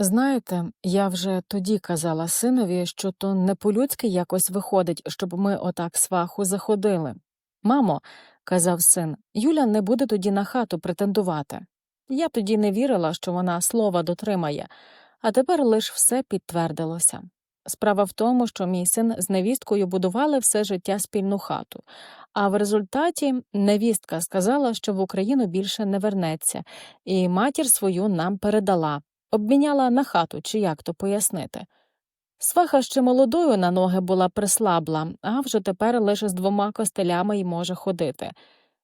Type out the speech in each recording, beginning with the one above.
Знаєте, я вже тоді казала синові, що то не по-людськи якось виходить, щоб ми отак сваху заходили. Мамо, казав син, Юля не буде тоді на хату претендувати. Я тоді не вірила, що вона слова дотримає, а тепер лиш все підтвердилося. Справа в тому, що мій син з невісткою будували все життя спільну хату, а в результаті невістка сказала, що в Україну більше не вернеться, і матір свою нам передала, обміняла на хату, чи як то пояснити. Сваха ще молодою на ноги була прислабла, а вже тепер лише з двома костелями й може ходити.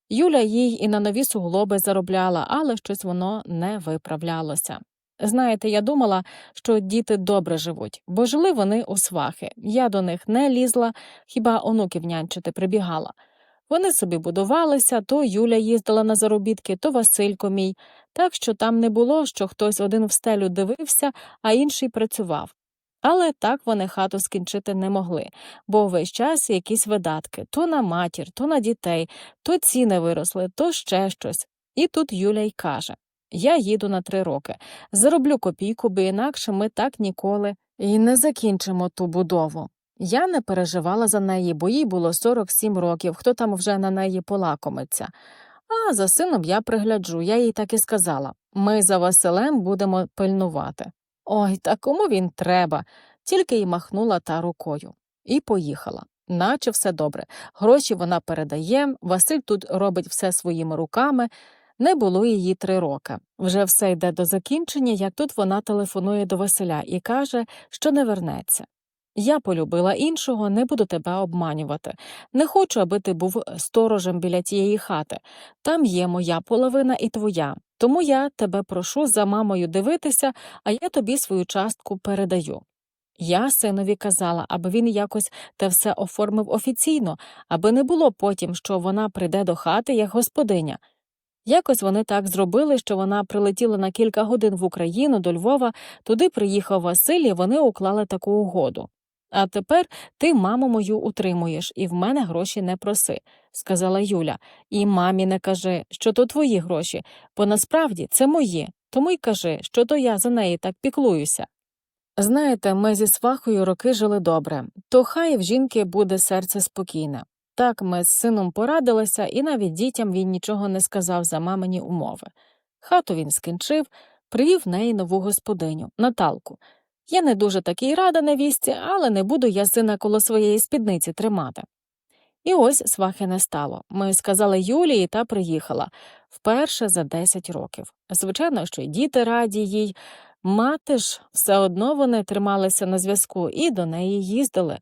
Юля їй і на нові суглоби заробляла, але щось воно не виправлялося. Знаєте, я думала, що діти добре живуть, бо жили вони у свахи. Я до них не лізла, хіба онуків нянчити прибігала. Вони собі будувалися, то Юля їздила на заробітки, то Василько мій, так що там не було, що хтось один в стелю дивився, а інший працював. Але так вони хату скінчити не могли, бо весь час якісь видатки то на матір, то на дітей, то ціни виросли, то ще щось. І тут Юля й каже Я їду на три роки, зароблю копійку, бо інакше ми так ніколи і не закінчимо ту будову. Я не переживала за неї, бо їй було 47 років, хто там вже на неї полакомиться. А за сином я пригляджу, я їй так і сказала ми за Василем будемо пильнувати. Ой, та кому він треба, тільки й махнула та рукою. І поїхала. Наче все добре. Гроші вона передає, Василь тут робить все своїми руками. Не було її три роки. Вже все йде до закінчення, як тут вона телефонує до Василя і каже, що не вернеться. Я полюбила іншого, не буду тебе обманювати. Не хочу, аби ти був сторожем біля тієї хати. Там є моя половина і твоя. Тому я тебе прошу за мамою дивитися, а я тобі свою частку передаю. Я синові казала, аби він якось те все оформив офіційно, аби не було потім, що вона прийде до хати як господиня. Якось вони так зробили, що вона прилетіла на кілька годин в Україну до Львова, туди приїхав Василь, і вони уклали таку угоду. А тепер ти маму мою утримуєш, і в мене гроші не проси, сказала Юля. І мамі не кажи, що то твої гроші, бо насправді це мої, тому й кажи, що то я за неї так піклуюся. Знаєте, ми зі свахою роки жили добре, то хай в жінки буде серце спокійне. Так ми з сином порадилися, і навіть дітям він нічого не сказав за мамині умови. Хату він скінчив, привів неї нову господиню, Наталку. Я не дуже такий рада невісті, але не буду я сина коло своєї спідниці тримати. І ось свахи не стало. Ми сказали Юлії та приїхала вперше за 10 років. Звичайно, що й діти раді їй. Мати ж все одно вони трималися на зв'язку і до неї їздили.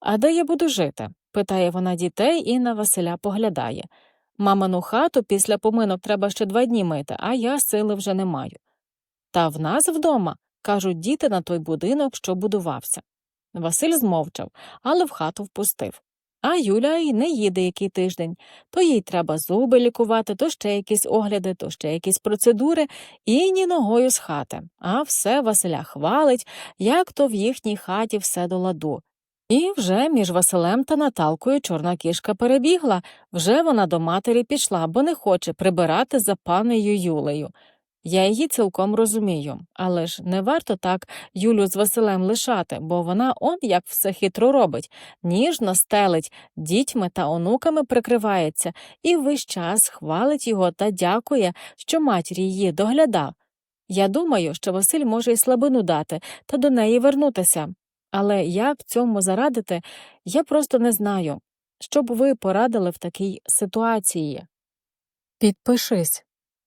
А де я буду жити? питає вона дітей і на Василя поглядає. Мамину хату після поминок треба ще два дні мити, а я сили вже не маю. Та в нас вдома, кажуть діти на той будинок, що будувався. Василь змовчав, але в хату впустив. А Юля й не їде який тиждень. То їй треба зуби лікувати, то ще якісь огляди, то ще якісь процедури, і ні ногою з хати. А все Василя хвалить, як то в їхній хаті все до ладу. І вже між Василем та Наталкою чорна кішка перебігла, вже вона до матері пішла, бо не хоче прибирати за панею Юлею. Я її цілком розумію, але ж не варто так Юлю з Василем лишати, бо вона он як все хитро робить, ніжно стелить, дітьми та онуками прикривається і весь час хвалить його та дякує, що матір її доглядав. Я думаю, що Василь може й слабину дати та до неї вернутися. Але як цьому зарадити, я просто не знаю. Що б ви порадили в такій ситуації? Підпишись,